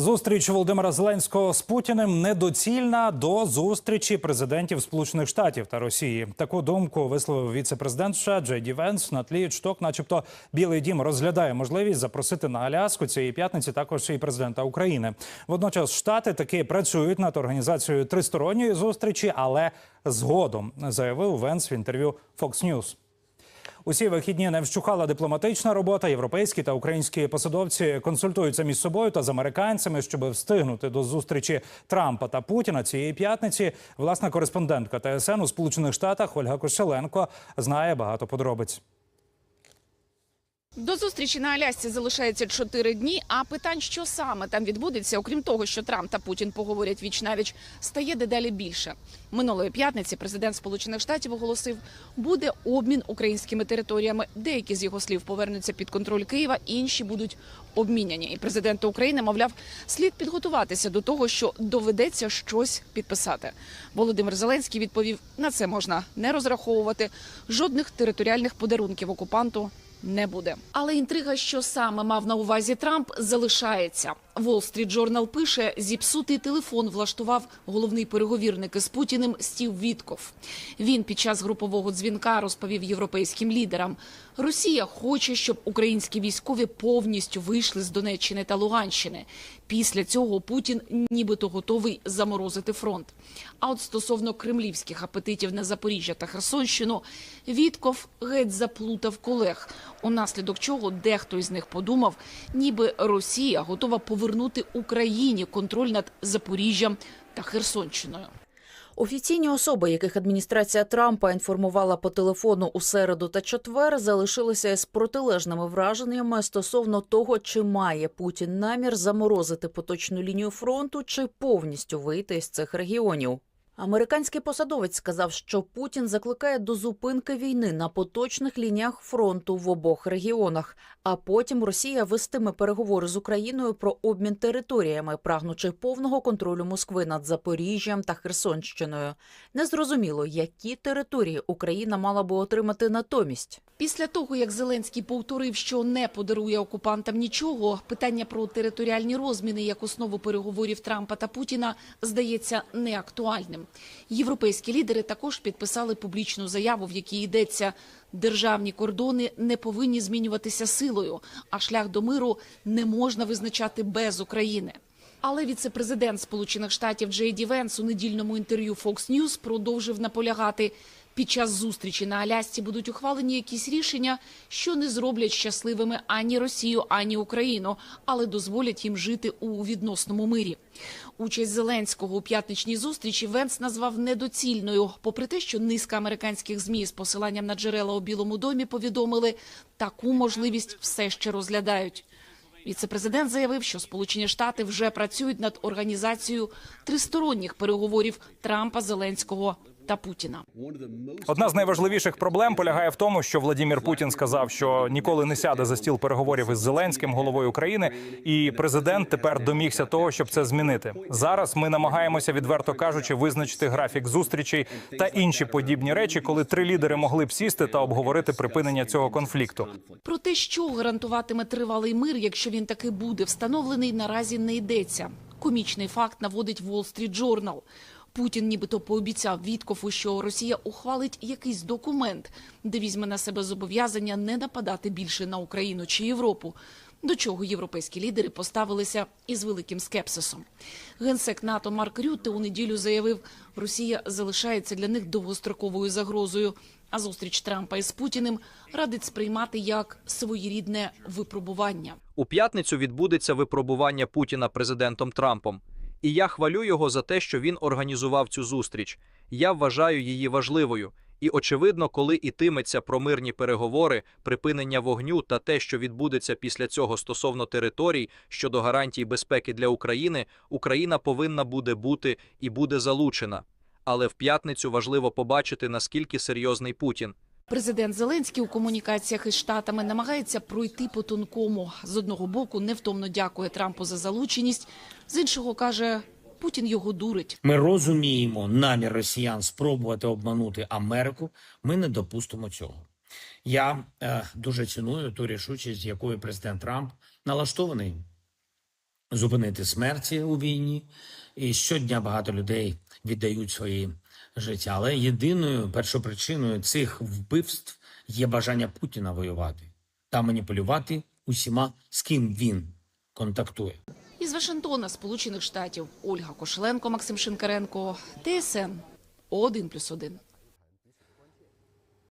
Зустріч Володимира Зеленського з Путіним недоцільна до зустрічі президентів Сполучених Штатів та Росії. Таку думку висловив віце-президент США Джей Венс на тлі чуток, начебто, Білий Дім розглядає можливість запросити на Аляску цієї п'ятниці також і президента України. Водночас штати таки працюють над організацією тристоронньої зустрічі, але згодом заявив Венс в інтерв'ю Fox News. Усі вихідні не вщухала дипломатична робота. Європейські та українські посадовці консультуються між собою та з американцями, щоб встигнути до зустрічі Трампа та Путіна цієї п'ятниці. Власна кореспондентка ТСН у Сполучених Штатах Ольга Кошеленко знає багато подробиць. До зустрічі на Алясці залишається чотири дні. А питань, що саме там відбудеться, окрім того, що Трамп та Путін поговорять віч навіч, стає дедалі більше. Минулої п'ятниці президент Сполучених Штатів оголосив, буде обмін українськими територіями. Деякі з його слів повернуться під контроль Києва, інші будуть обміняні. І президент України, мовляв, слід підготуватися до того, що доведеться щось підписати. Володимир Зеленський відповів: на це можна не розраховувати. Жодних територіальних подарунків окупанту не буде. Але інтрига, що саме мав на увазі Трамп, залишається. Wall Street Journal пише, зіпсутий телефон влаштував головний переговірник із Путіним Стів Вітков. Він під час групового дзвінка розповів європейським лідерам: Росія хоче, щоб українські військові повністю вийшли з Донеччини та Луганщини. Після цього Путін нібито готовий заморозити фронт. А от стосовно кремлівських апетитів на Запоріжжя та Херсонщину, Вітков геть заплутав колег, унаслідок чого дехто із них подумав, ніби Росія готова повернути Україні контроль над Запоріжжям та Херсонщиною. Офіційні особи, яких адміністрація Трампа інформувала по телефону у середу та четвер, залишилися з протилежними враженнями стосовно того, чи має Путін намір заморозити поточну лінію фронту, чи повністю вийти з цих регіонів. Американський посадовець сказав, що Путін закликає до зупинки війни на поточних лініях фронту в обох регіонах, а потім Росія вестиме переговори з Україною про обмін територіями, прагнучи повного контролю Москви над Запоріжжям та Херсонщиною. Незрозуміло, які території Україна мала би отримати натомість. Після того, як Зеленський повторив, що не подарує окупантам нічого, питання про територіальні розміни як основу переговорів Трампа та Путіна здається неактуальним. Європейські лідери також підписали публічну заяву, в якій йдеться. Державні кордони не повинні змінюватися силою, а шлях до миру не можна визначати без України. Але віце-президент Сполучених Штатів Джей Ді Венс у недільному інтерв'ю Fox News продовжив наполягати. Під час зустрічі на Алясці будуть ухвалені якісь рішення, що не зроблять щасливими ані Росію, ані Україну, але дозволять їм жити у відносному мирі. Участь Зеленського у п'ятничній зустрічі Венс назвав недоцільною, попри те, що низка американських змі з посиланням на джерела у Білому домі повідомили, таку можливість все ще розглядають. Віце-президент заявив, що Сполучені Штати вже працюють над організацією тристоронніх переговорів Трампа, Зеленського та Путіна. Одна з найважливіших проблем полягає в тому, що Владімір Путін сказав, що ніколи не сяде за стіл переговорів із Зеленським, головою України, і президент тепер домігся того, щоб це змінити. Зараз ми намагаємося, відверто кажучи, визначити графік зустрічей та інші подібні речі, коли три лідери могли б сісти та обговорити припинення цього конфлікту. Про те, що гарантуватиме тривалий мир, якщо він таки буде встановлений, наразі не йдеться. Комічний факт наводить Wall Street Journal. Путін нібито пообіцяв Віткову, що Росія ухвалить якийсь документ, де візьме на себе зобов'язання не нападати більше на Україну чи Європу. До чого європейські лідери поставилися із великим скепсисом. Генсек НАТО Марк Рютте у неділю заявив, Росія залишається для них довгостроковою загрозою. А зустріч Трампа із Путіним радить сприймати як своєрідне випробування. У п'ятницю відбудеться випробування Путіна президентом Трампом. І я хвалю його за те, що він організував цю зустріч. Я вважаю її важливою. І очевидно, коли ітиметься про мирні переговори, припинення вогню та те, що відбудеться після цього стосовно територій щодо гарантій безпеки для України, Україна повинна буде бути і буде залучена. Але в п'ятницю важливо побачити, наскільки серйозний Путін. Президент Зеленський у комунікаціях із штатами намагається пройти по тонкому. З одного боку невтомно дякує Трампу за залученість, з іншого каже, Путін його дурить. Ми розуміємо намір росіян спробувати обманути Америку. Ми не допустимо цього. Я е, дуже ціную ту рішучість, якою президент Трамп налаштований зупинити смерті у війні. І щодня багато людей віддають свої життя. Але єдиною першопричиною цих вбивств є бажання Путіна воювати та маніпулювати усіма, з ким він контактує. Із Вашингтона, Сполучених Штатів, Ольга Кошленко, Максим Шинкаренко, ТСН 1+,1.